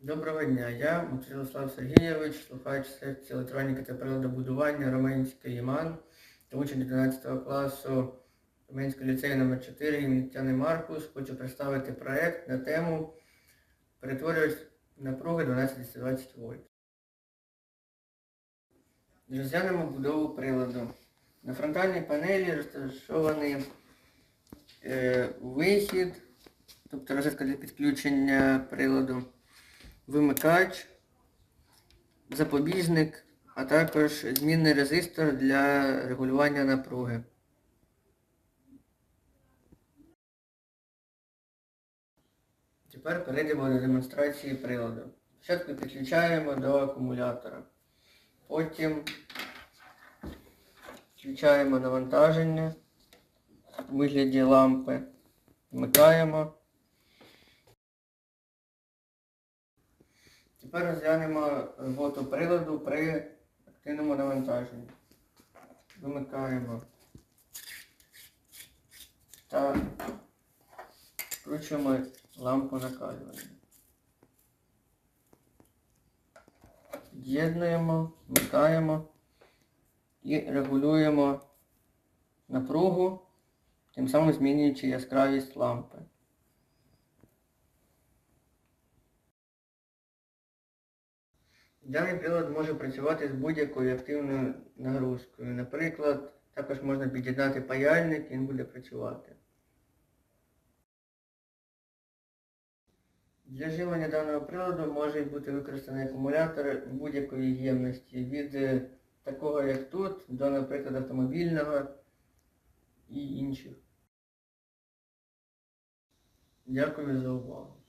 Доброго дня, я Муцилослав Сергійович, слухач секції електроніки та приладобудування Роменської ІМАН та учень 11 класу Роменського ліцею номер 4 імені Тетяни Маркус. Хочу представити проект на тему перетворювач напруги 1220 вольт. Розглянемо будову приладу. На фронтальній панелі розташований е, вихід, тобто розетка для підключення приладу вимикач, запобіжник, а також змінний резистор для регулювання напруги. Тепер перейдемо до демонстрації приладу. Спочатку підключаємо до акумулятора. Потім включаємо навантаження у вигляді лампи. Вмикаємо. Тепер розглянемо роботу приладу при активному навантаженні. Вимикаємо та вкручуємо лампу накалювання. Під'єднуємо, вмикаємо і регулюємо напругу, тим самим змінюючи яскравість лампи. Даний прилад може працювати з будь-якою активною нагрузкою. Наприклад, також можна під'єднати паяльник, він буде працювати. Для живлення даного приладу можуть бути використані акумулятори будь-якої ємності, від е, такого як тут, до, наприклад, автомобільного і інших. Дякую за увагу.